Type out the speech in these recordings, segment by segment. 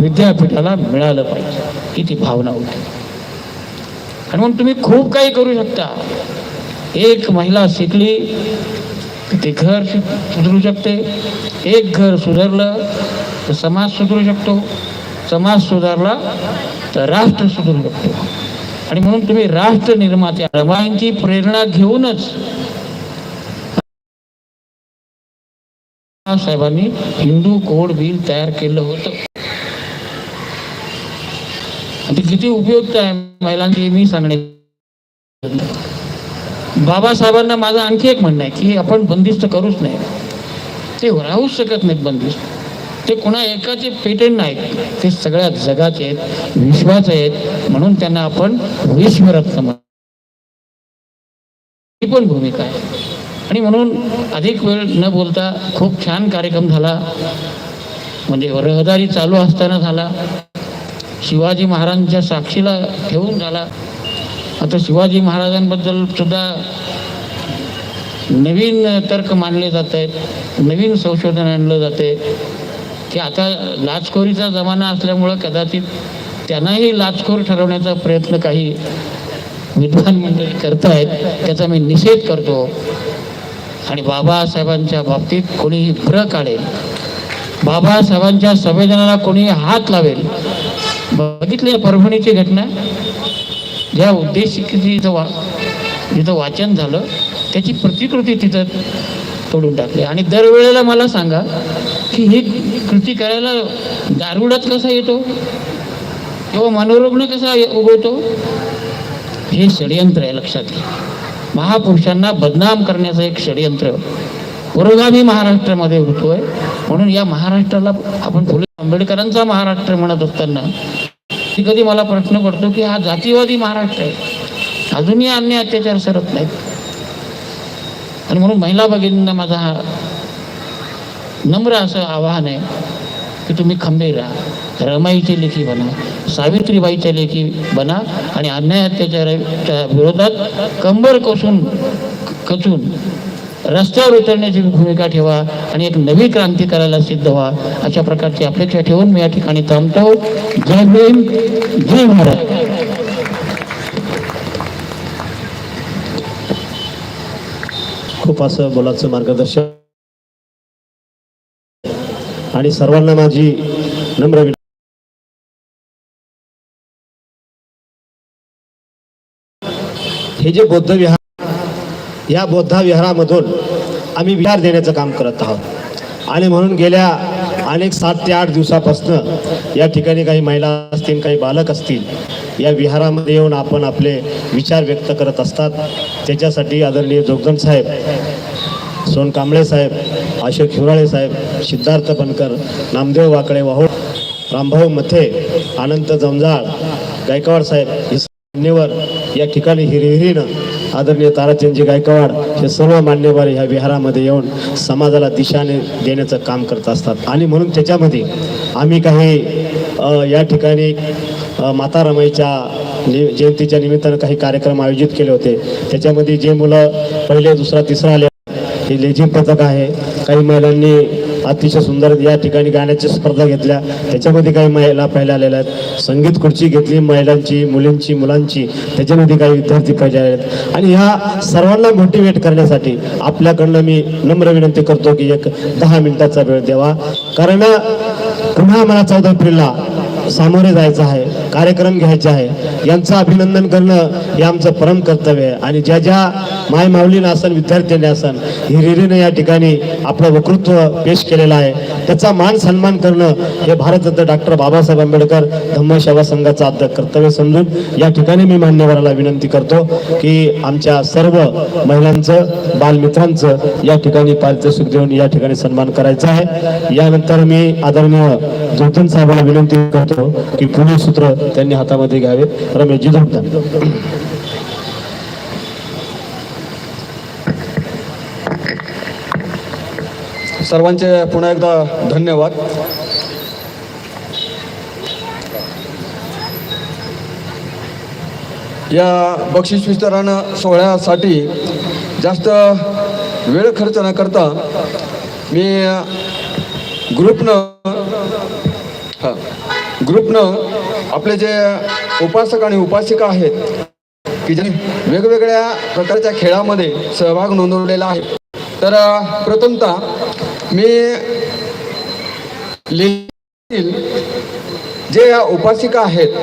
विद्यापीठाला मिळालं पाहिजे. ही ती भावना होती आणि म्हणून तुम्ही खूप काही करू शकता. एक महिला शिकली की ते घर सुधरू शकते. एक घर सुधारलं तर समाज सुधरू शकतो. समाज सुधारला तर राष्ट्र सुधरू शकतो. आणि म्हणून तुम्ही राष्ट्र निर्मात्या रमायांची प्रेरणा घेऊनच साहेबांनी हिंदू कोड बिल तयार केलं होतं. ते किती उपयुक्त आहे महिलांची मी सांगणे. बाबासाहेबांना माझं आणखी एक म्हणणं आहे की आपण बंदिस्त करूच नाही ते राहूच शकत नाहीत बंदिस्त. ते कुणा एकाचे पेटंट नाहीत. ते सगळ्या जगाचे आहेत विश्वाचे आहेत म्हणून त्यांना आपण विश्वरत्न म्हणतो ही पण भूमिका आहे. आणि म्हणून अधिक वेळ न बोलता खूप छान कार्यक्रम झाला. म्हणजे रहदारी चालू असताना झाला. शिवाजी महाराजांच्या साक्षीला ठेवून झाला. आता शिवाजी महाराजांबद्दल सुद्धा नवीन तर्क मानले जात आहेत नवीन संशोधन आणलं जाते की आता लाचखोरीचा जमाना असल्यामुळं कदाचित त्यांनाही लाचखोर ठरवण्याचा प्रयत्न काही विद्वान मंडळी करतायत त्याचा मी निषेध करतो. आणि बाबासाहेबांच्या बाबतीत कोणीही भ्र काढेल बाबासाहेबांच्या संवेदनाला कोणी हात लावेल बघितले परभणीची घटना? ज्या उद्देशिकेची जिथं वा जिथं वाचन झालं त्याची प्रतिकृती तिथं तोडून टाकली. आणि दरवेळेला मला सांगा की ही कृती करायला दारुडात कसा येतो? किंवा मनोरुग्ण कसा ये- उगवतो? हे षडयंत्र आहे लक्षात घ्या. महापुरुषांना बदनाम करण्याचं एक षडयंत्र पुरोगामी महाराष्ट्रामध्ये होतोय. म्हणून या महाराष्ट्राला आपण फुले आंबेडकरांचा महाराष्ट्र म्हणत असताना कधी कधी मला प्रश्न पडतो की हा जातीवादी महाराष्ट्र आहे. अजूनही अन्य अत्याचार सरत नाहीत. आणि म्हणून महिला भगिनींना माझा हा नम्र असं आवाहन आहे की तुम्ही खंबे राहा. रमाईचे लेखी बना सावित्रीबाईच्या लेखी बना आणि अन्याय अत्याचाराच्या विरोधात कंबर कसून कचून रस्त्यावर उतरण्याची भूमिका ठेवा आणि एक नवी क्रांती करायला सिद्ध व्हा. अशा प्रकारची अपेक्षा ठेवून मी या ठिकाणी थांबतो. जय भीम जय भारत. खूप असं बोलाचं मार्गदर्शन. आणि सर्वांना माझी नम्र हे जे बौद्ध विहार या बौद्धा विहारामधून आम्ही विहार देण्याचं काम करत आहोत. आणि म्हणून गेल्या अनेक सात ते आठ दिवसापासनं या ठिकाणी काही महिला असतील काही बालक असतील या विहारामध्ये येऊन आपण आपले विचार व्यक्त करत असतात. त्याच्यासाठी आदरणीय जोगदन साहेब सोन कांबळे साहेब अशोक हिवराळे साहेब सिद्धार्थ बनकर नामदेव वाकळे वाहू रामभाऊ मथे अनंत जमजाळ गायकवाड साहेब हे या ठिकाणी हिरिहिरीनं आदरणीय ताराचंदजी गायकवाड हे सर्व मान्यवर ह्या विहारामध्ये येऊन समाजाला दिशाने देण्याचं काम करत असतात. आणि म्हणून त्याच्यामध्ये आम्ही काही या ठिकाणी माता रमाईच्या नि जयंतीच्या निमित्तानं काही कार्यक्रम आयोजित केले होते. त्याच्यामध्ये जे मुलं पहिले दुसरा तिसरा आले हे लेझिम पथक आहे. काही महिलांनी अतिशय सुंदर या ठिकाणी गाण्याच्या स्पर्धा घेतल्या. त्याच्यामध्ये काही महिला पहिल्या आलेल्या आहेत. संगीत खुर्ची घेतली महिलांची मुलींची मुलांची. त्याच्यामध्ये काही विद्यार्थी पहिले आले आहेत. आणि ह्या सर्वांना मोटिवेट करण्यासाठी आपल्याकडनं मी नम्र विनंती करतो की एक दहा मिनिटाचा वेळ द्यावा. कारण पुन्हा मला चौदा एप्रिलला सामोरे जायचं आहे. कार्यक्रम घ्यायचे आहे. यांचं अभिनंदन करणं हे आमचं परम कर्तव्य आहे. आणि ज्या ज्या माय माऊलीनं असन विद्यार्थ्यांनी असन हिरिरीनं या ठिकाणी आपलं वक्तृत्व पेश केलेलं आहे. त्याचा मान सन्मान करणं हे भारतरत्न डॉक्टर बाबासाहेब आंबेडकर धम्मसेवा संघाचं आद्य कर्तव्य समजून या ठिकाणी मी मान्यवराला विनंती करतो की आमच्या सर्व महिलांचं बालमित्रांचं या ठिकाणी पारितोषिक देऊन या ठिकाणी सन्मान करायचा आहे. यानंतर मी आदरणीय जोतन साहेबांना विनंती करतो की पुणे सूत्र त्यांनी हातामध्ये घ्यावे रमेशजी जोगदन सर्वांचे पुन्हा एकदा धन्यवाद. या बक्षीस विस्तारण सोहळ्यासाठी जास्त वेळ खर्च न करता मी ग्रुपनं हां ग्रुपनं आपले जे उपासक आणि उपासिका आहेत की ज्यांनी वेगवेगळ्या प्रकारच्या खेळामध्ये सहभाग नोंदवलेला आहे. तर प्रथमतः मी लिहिल जे उपासिका आहेत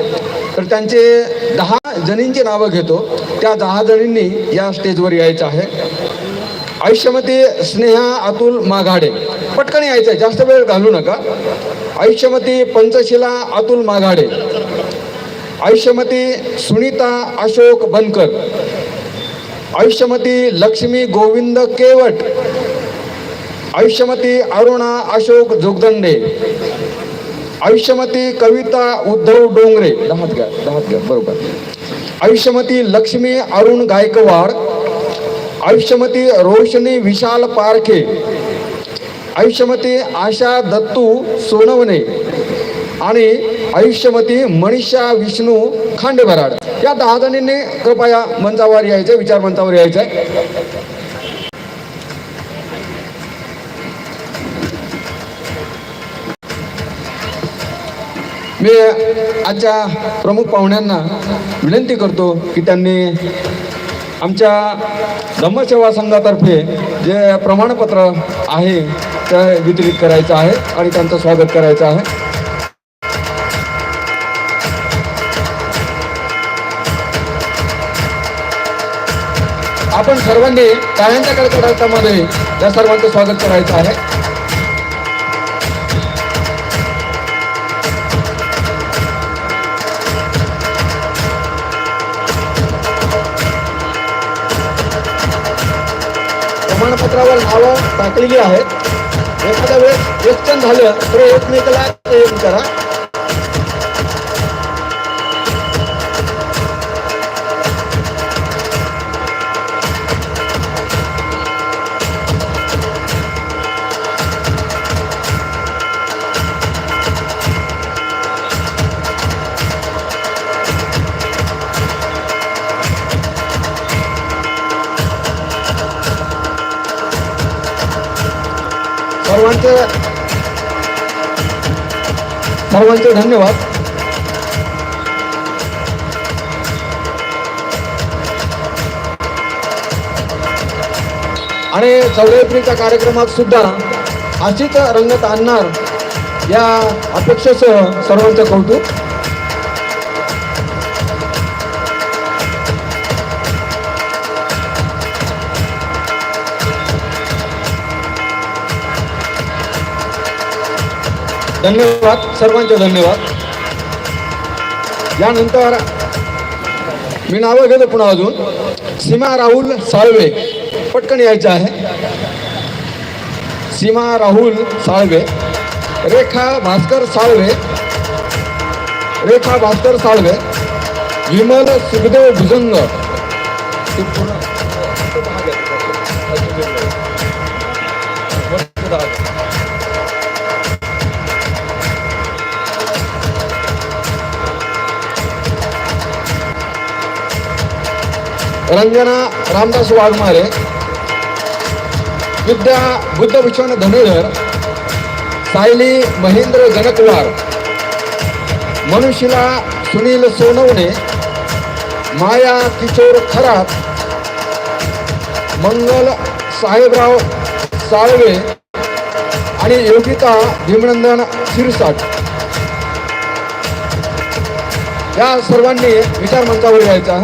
तर त्यांचे दहा जणींची नावं घेतो. त्या दहा जणींनी या स्टेजवर यायचं आहे. आयुष्यमती स्नेहा अतुल माघाडे. पटकन यायचं आहे जास्त वेळ घालू नका. आयुष्यमती पंचशिला अतुल माघाडे. आयुष्यमती सुनीता अशोक बनकर आयुष्यमती लक्ष्मी गोविंद केवट आयुष्यमती अरुणा अशोक जोगदंडे आयुष्यमती कविता उद्धव डोंगरे दहात घ्या दहात घ्या बरोबर. आयुष्यमती लक्ष्मी अरुण गायकवाड आयुष्यमती रोशनी विशाल पारखे आयुष्यमती आशा दत्तू सोनवणे आणि आयुष्यमती मनीषा विष्णू खांडेबराड या दहा जणींनी कृपया मंचावर यायचं विचार मंचावर यायचं. आहे मी आजच्या प्रमुख पाहुण्यांना विनंती करतो की त्यांनी आमच्या धम्मसेवा संघातर्फे जे प्रमाणपत्र आहे ते वितरित करायचं आहे आणि त्यांचं स्वागत करायचं आहे. आपण सर्वांनी टाळ्यांच्या कडकडाटामध्ये या सर्वांचं स्वागत करायचं आहे. प्रमाणपत्रावर नावं टाकलेली आहेत. एखाद्या वेळेस एक्सचेंज झालं तर एकमेकाला करा. सर्वांचे सर्वांचे धन्यवाद. आणि चौदा एप्रिलच्या कार्यक्रमात सुद्धा अशीच रंगत आणणार या अपेक्षेसह सर्वांचं कौतुक. धन्यवाद सर्वांचे धन्यवाद. यानंतर मी नावं घेतो पुन्हा अजून. सीमा राहुल साळवे. पटकन यायचं आहे. सीमा राहुल साळवे. रेखा भास्कर साळवे. रेखा भास्कर साळवे. विमल सुखदेव भुजंग. रंजना रामदास वाघमारे विद्या बुद्धभूषण धनुधर सायली महेंद्र जनकवार मनुशिला सुनील सोनवणे माया किशोर खरात मंगल साहेबराव साळवे आणि योगिता भीमनंदन शिरसाट. या सर्वांनी विचार मंचावर यायचं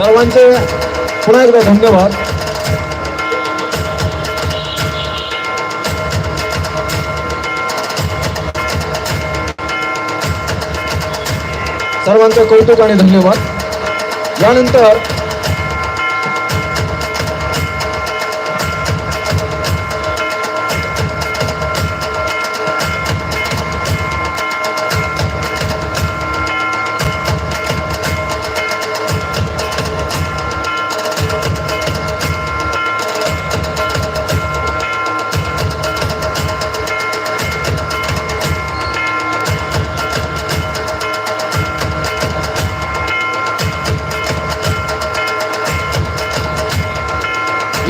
सर्वांचे पुन्हा एकदा धन्यवाद. सर्वांचं कौतुक आणि धन्यवाद. यानंतर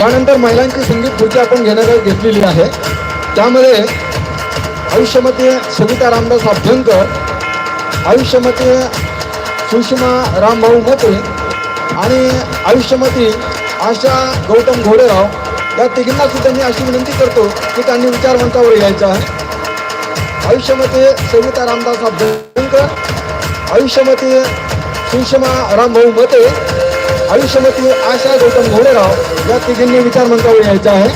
यानंतर महिलांची संगीत खुर्ची आपण घेण्याकडे घेतलेली आहे. त्यामध्ये आयुष्यमती सविता रामदास अभ्यंकर आयुष्यमती सुषमा रामभाऊ मोते आणि आयुष्यमती आशा गौतम घोडेराव या तिघींना सुद्धा मी अशी विनंती करतो की त्यांनी विचारवंतावर यायचं आहे. आयुष्यमती सविता रामदास अभ्यंकर आयुष्यमती सुषमा रामभाऊ मते आयुष्यमती आशा गौतम घोडेराव या तिघींनी विचारमंचावर यायचं आहे.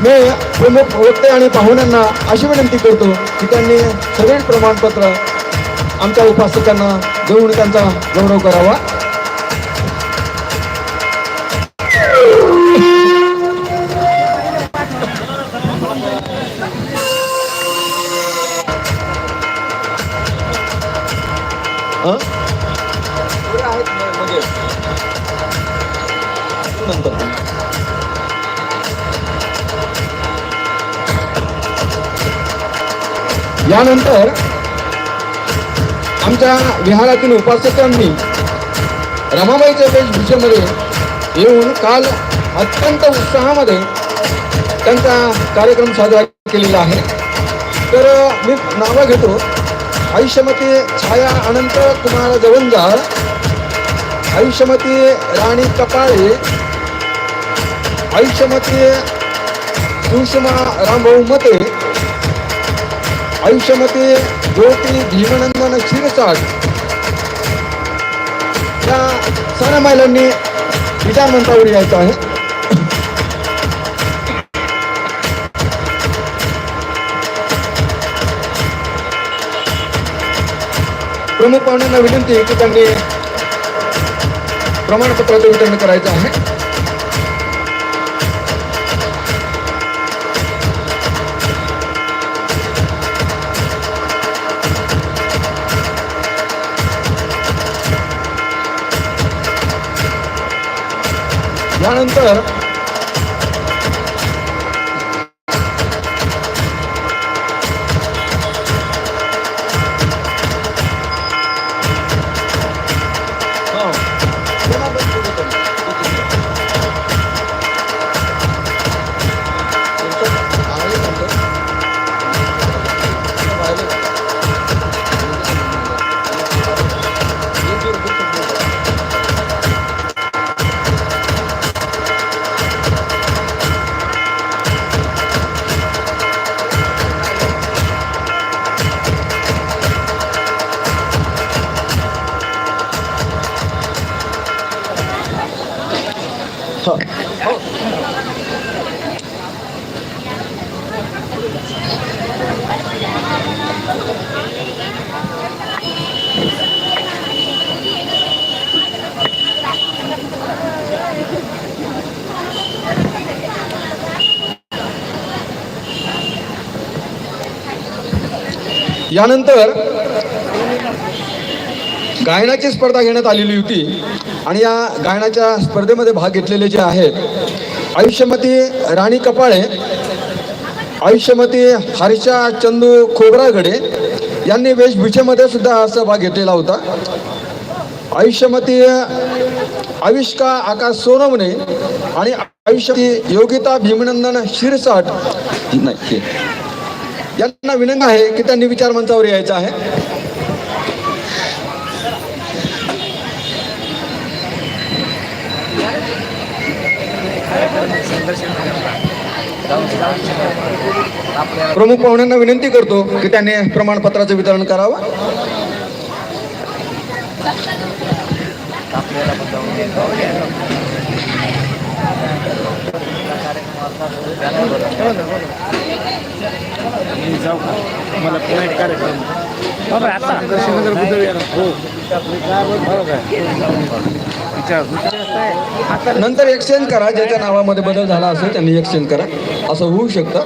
मी प्रमुख वक्ते आणि पाहुण्यांना अशी विनंती करतो की त्यांनी सगळे प्रमाणपत्र आमच्या उपासकांना देऊन त्यांचा गौरव करावा. यानंतर आमच्या विहारातील उपासकांनी रमाबाईच्या वेशभूषेमध्ये येऊन काल अत्यंत उत्साहामध्ये त्यांचा कार्यक्रम साजरा केलेला आहे. तर मी नावं घेतो. आयुष्यमती छाया अनंत कुमार जवंजार आयुष्यमती राणी कपाळे आयुष्यमती सुषमा रामभाऊ मते आयुष्यामध्ये ज्योती भीमनंदन शिरसाट या साऱ्या महिलांनी विचारमंचावर यायचं आहे. प्रमुख पाहुण्यांना विनंती आहे की त्यांनी प्रमाणपत्राचं वितरण करायचं आहे. यानंतर यानंतर गायनाची स्पर्धा घेण्यात आलेली होती आणि या गायनाच्या स्पर्धेमध्ये भाग घेतलेले जे आहेत आयुष्यमती राणी कपाळे आयुष्यमती हर्षा चंदू खोबरागडे यांनी वेशभूषेमध्ये सुद्धा सहभाग घेतलेला होता. आयुष्यमती आविष्का आकाश सोनवणे आणि आयुष्यमती योगिता भीमनंदन शिरसाट नाही यांना विनंती आहे की त्यांनी विचार मंचावर यायचं आहे. प्रमुख पाहुण्यांना विनंती करतो की त्यांनी प्रमाणपत्राचं वितरण करावं. मला कार्यक्रम. बरोबर आहे, आता? दर्शनेंद्र बुद्ध विहार हो. विचार. नंतर एक्सचेंज करा ज्याच्या नावामध्ये बदल झाला असेल त्यांनी एक्सचेंज करा. असं होऊ शकतं.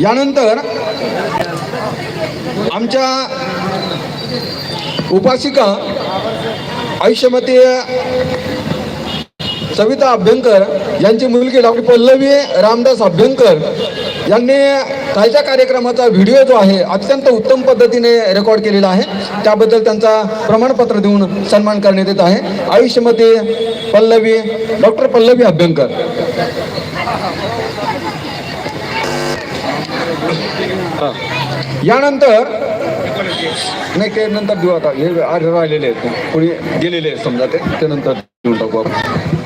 यानंतर आमच्या उपासिका आयुष्यमती सविता अभ्यंकर यांची मुलगी डॉक्टर पल्लवी रामदास अभ्यंकर यांनी कालच्या कार्यक्रमाचा व्हिडिओ जो आहे अत्यंत उत्तम पद्धतीने रेकॉर्ड केलेला आहे. त्याबद्दल त्यांचा प्रमाणपत्र देऊन सन्मान करण्यात येत आहे. आयुष्यमध्ये पल्लवी डॉक्टर पल्लवी अभ्यंकर. यानंतर नाही ते नंतर देऊ आता. हे राहिलेले आहेत. कोणी गेलेले आहेत समजा ते. ते नंतर देऊन टाकू आपण.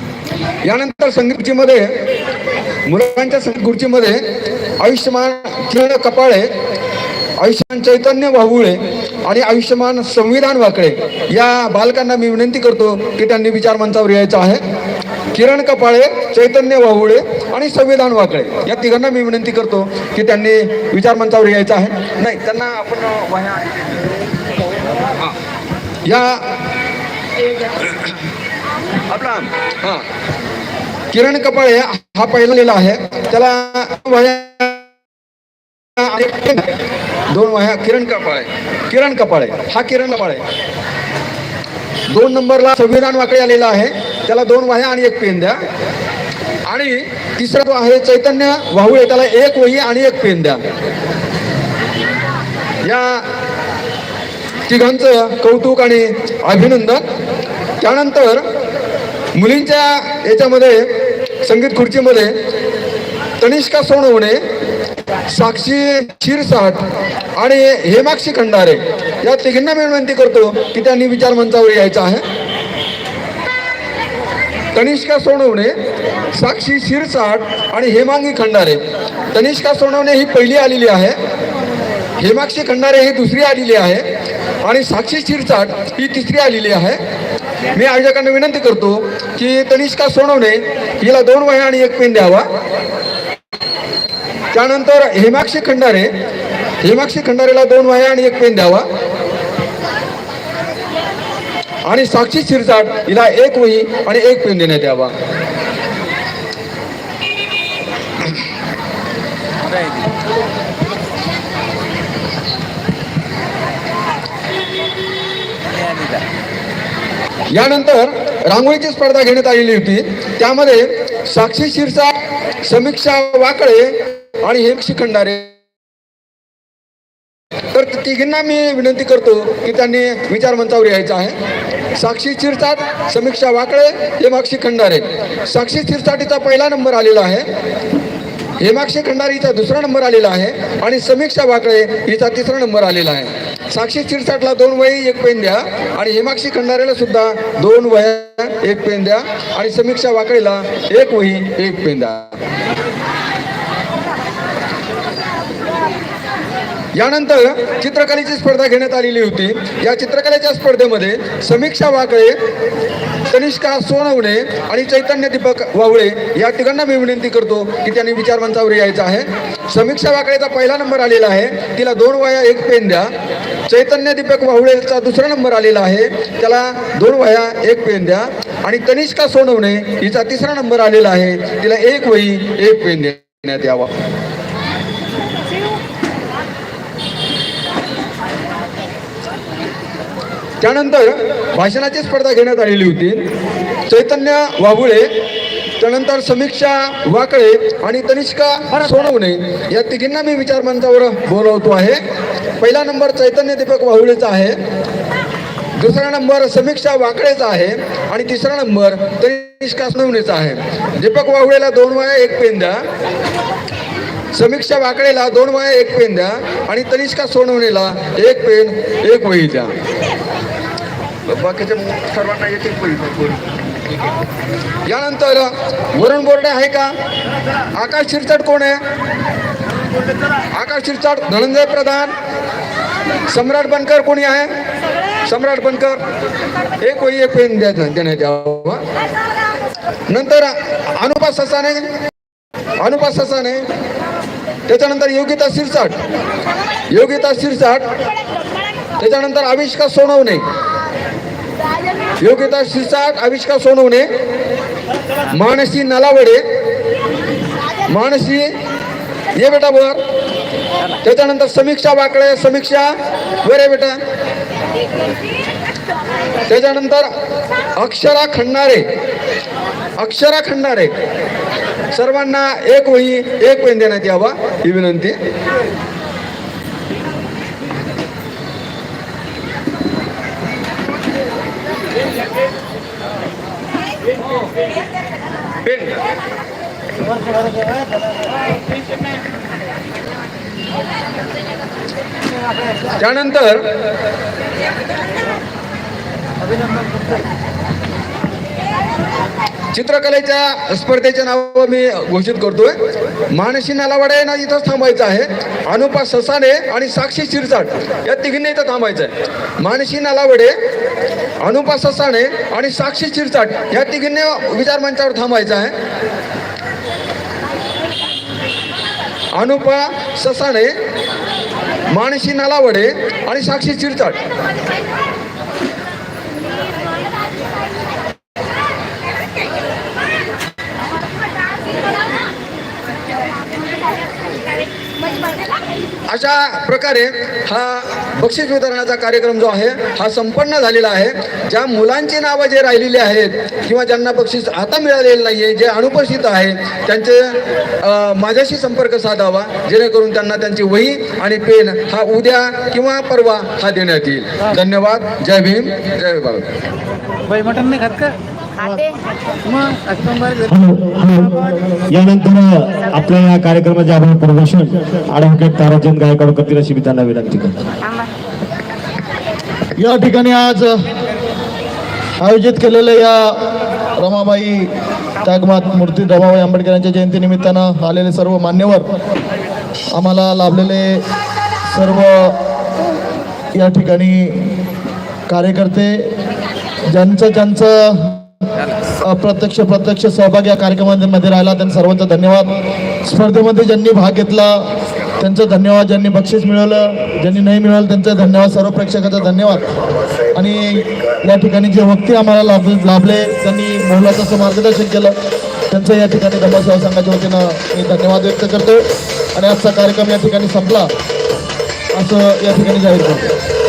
यानंतर संगीत खुर्चीमध्ये मुलांच्या संगीत खुर्चीमध्ये आयुष्यमान किरण कपाळे आयुष्यमान चैतन्य वाहुळे आणि आयुष्यमान संविधान वाकळे या बालकांना मी विनंती करतो की त्यांनी विचार मंचावर यायचं आहे. किरण कपाळे चैतन्य वाहुळे आणि संविधान वाकळे या तिघांना मी विनंती करतो की त्यांनी विचार मंचावर यायचं आहे. नाही त्यांना आपण वह्या. या आपला हां. किरण कपाळे हा पहिला लिहिला आहे. त्याला वह्या दोन वह्या किरण कपाळे किरण कपाळे हा किरण कपाळे दोन नंबरला संविधान वाकडे आलेला आहे. त्याला दोन वाह्या आणि एक पेन द्या. आणि तिसरा जो आहे चैतन्य वाहुळे त्याला एक वही आणि एक पेन द्या. या तिघांचं कौतुक आणि अभिनंदन. त्यानंतर मुलींच्या याच्यामध्ये संगीत खुर्चीमध्ये तनिष्का सोनवणे साक्षी क्षीरसाट आणि हेमाक्षी खंडारे या तिघींना मी विनंती करतो की त्यांनी विचार मंचावर यायचं आहे. तनिष्का सोनवणे साक्षी शिरसाट आणि हेमांगी खंडारे. तनिष्का सोनवणे ही पहिली आलेली आहे. हेमाक्षी खंडारे ही दुसरी आलेली आहे. आणि साक्षी शिरसाट ही तिसरी आलेली आहे. मी आयोजकांना विनंती करतो की तनिष्का सोनवणे हिला दोन वह्या आणि एक पेन द्यावा. त्यानंतर हेमाक्षी खंडारे हेमाक्षी खंडारेला दोन वह्या आणि एक पेन द्यावा. आणि साक्षी शिरसाट हिला एक वही आणि एक पेन देण्यात यावा. यानंतर रांगोळीची स्पर्धा घेण्यात आलेली होती. त्यामध्ये साक्षी शिरसाट समीक्षा वाकळे आणि हेमक्षी खंडारे. तर तिघींना मी विनंती करतो की त्यांनी विचार मंचावर यायचं आहे. साक्षी शिरसाट समीक्षा वाकळे हेमाक्षी खंडारे. साक्षी शिरसाटीचा पहिला नंबर आलेला आहे. हेमाक्षी खंडारे हिचा दुसरा नंबर आलेला आहे. आणि समीक्षा वाकळे हिचा तिसरा नंबर आलेला आहे. साक्षी चिरसाटला दोन वही एक पेन द्या. आणि हेमाक्षी खंडारेला सुद्धा दोन वह्या एक पेन द्या. आणि समीक्षा वाकळीला एक वही एक पेन द्या. यानंतर चित्रकलेची स्पर्धा घेण्यात आलेली होती. या चित्रकलेच्या स्पर्धेमध्ये समीक्षा वाकळे तनिष्का सोनवणे आणि चैतन्य दीपक वावळे या तिघांना मी विनंती करतो की त्यांनी विचारमंचावर यायचं आहे. समीक्षा वाकळेचा पहिला नंबर आलेला आहे. तिला दोन वया एक पेन द्या. चैतन्य दीपक वावळेचा दुसरा नंबर आलेला आहे. त्याला दोन वया एक पेन द्या. आणि तनिष्का सोनवणे हिचा तिसरा नंबर आलेला आहे. तिला एक वही एक पेन देण्यात यावा. त्यानंतर भाषणाची स्पर्धा घेण्यात आलेली होती. चैतन्य वाहुळे त्यानंतर समीक्षा वाकळे आणि तनिष्का सोनवणे या तिघींना मी विचार मंचावर बोलवतो आहे. पहिला नंबर चैतन्य दीपक वाहुळेचा आहे. दुसरा नंबर समीक्षा वाकळेचा आहे. आणि तिसरा नंबर तनिष्का सोनवणेचा आहे. दीपक वाहुळेला दोन वया एक पेन द्या समीक्षा वाकळेला दोन वया एक पेन द्या आणि तनिष्का सोनवणेला एक पेन एक वही द्या. बाकीच्या सर्वांना एक एक यानंतर वरुण बोर्डे आहे का? आकाश शिरसाट कोण आहे? आकाश शिरसाट धनंजय प्रधान. सम्राट बनकर कोणी आहे? सम्राट बनकर. एक वही एक पेन देण्या देण्यात यावा. नंतर अनुपा ससाने. अनुपा ससाने. त्याच्यानंतर योगिता शिरसाट. योगिता शिरसाट. त्याच्यानंतर आविष्का सोनवणे. योगिता शिरसाट आविष्कार सोनवणे मानसी नलावडे मानसी ये बेटा वर त्याच्यानंतर समीक्षा वाकडे समीक्षा वर आहे बेटा. त्याच्यानंतर अक्षरा खंडारे अक्षरा खंडारे. सर्वांना एक वही एक पेन देण्यात यावा ही विनंती. त्यानंतर चित्रकलेच्या स्पर्धेचे नाव मी घोषित करतोय. मानसी नालावाडे यांना इथंच थांबायचं आहे. अनुपा ससाने आणि साक्षी शिरसाट या तिघींनी इथं थांबायचं आहे. मानसी नालावडे अनुपा ससाने आणि साक्षी शिरसाट या तिघींनी विचार मंचावर थांबायचं आहे. अनुपा ससाने मानसी नालावडे आणि साक्षी चिरचाट अशा प्रकारे हा बक्षीस वितरणाचा कार्यक्रम जो आहे हा संपन्न झालेला आहे. ज्या मुलांची नावं जे राहिलेली आहेत किंवा ज्यांना बक्षीस आता मिळालेलं नाही आहे जे अनुपस्थित आहे त्यांचे माझ्याशी संपर्क साधावा जेणेकरून त्यांना त्यांची वही आणि पेन हा उद्या किंवा परवा हा देण्यात येईल. धन्यवाद. जय भीम. जय भारत. यानंतर आपल्या या कार्यक्रमाचे आपण प्रदर्शन ॲडव्होकेट ताराचंद गायकवाड करतील अशी मी त्यांना विनंती करतो. या ठिकाणी आज आयोजित केलेल्या या रमाबाई त्यागमात मूर्ती रमाबाई आंबेडकर यांच्या जयंतीनिमित्तानं आलेले सर्व मान्यवर आम्हाला लाभलेले सर्व या ठिकाणी कार्यकर्ते ज्यांचं ज्यांचं अप्रत्यक्ष प्रत्यक्ष सहभाग या कार्यक्रमामध्ये राहिला. त्यांना सर्वांचा धन्यवाद. स्पर्धेमध्ये ज्यांनी भाग घेतला त्यांचं धन्यवाद. ज्यांनी बक्षीस मिळवलं ज्यांनी नाही मिळवलं त्यांचं धन्यवाद. सर्व प्रेक्षकाचा धन्यवाद. आणि या ठिकाणी जे वक्ती आम्हाला लाभ लाभले त्यांनी मोहलाचं असं मार्गदर्शन केलं त्यांचं या ठिकाणी धर्मसेवा संघाच्या वतीनं मी धन्यवाद व्यक्त करतो. आणि आजचा कार्यक्रम या ठिकाणी संपला. असं या ठिकाणी जाहीर करतो.